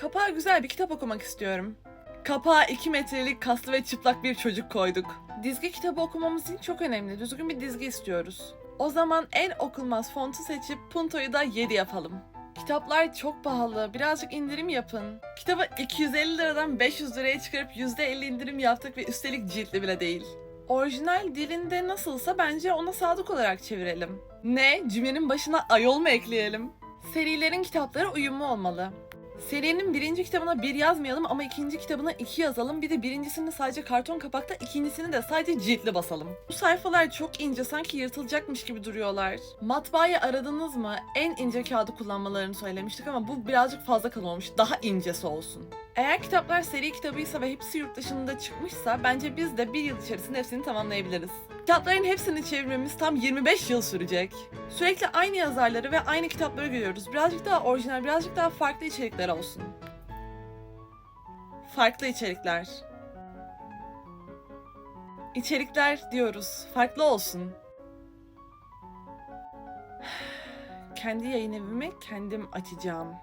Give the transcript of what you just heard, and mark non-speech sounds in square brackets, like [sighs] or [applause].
Kapağa güzel bir kitap okumak istiyorum. Kapağa 2 metrelik kaslı ve çıplak bir çocuk koyduk. Dizgi kitabı okumamız için çok önemli. Düzgün bir dizgi istiyoruz. O zaman en okunmaz fontu seçip puntoyu da 7 yapalım. Kitaplar çok pahalı. Birazcık indirim yapın. Kitabı 250 liradan 500 liraya çıkarıp %50 indirim yaptık ve üstelik ciltli bile değil. Orijinal dilinde nasılsa bence ona sadık olarak çevirelim. Ne? Cümlenin başına ayol mu ekleyelim? Serilerin kitapları uyumlu olmalı. Serinin birinci kitabına bir yazmayalım ama ikinci kitabına iki yazalım. Bir de birincisini sadece karton kapakta, ikincisini de sadece ciltli basalım. Bu sayfalar çok ince, sanki yırtılacakmış gibi duruyorlar. Matbaayı aradınız mı? En ince kağıdı kullanmalarını söylemiştik ama bu birazcık fazla kalın olmuş. Daha incesi olsun. Eğer kitaplar seri kitabıysa ve hepsi yurt dışında çıkmışsa bence biz de bir yıl içerisinde hepsini tamamlayabiliriz. Kitapların hepsini çevirmemiz tam 25 yıl sürecek. Sürekli aynı yazarları ve aynı kitapları görüyoruz. Birazcık daha orijinal, birazcık daha farklı içerikler olsun. Farklı içerikler. İçerikler diyoruz. Farklı olsun. [sighs] Kendi yayın evimi kendim açacağım.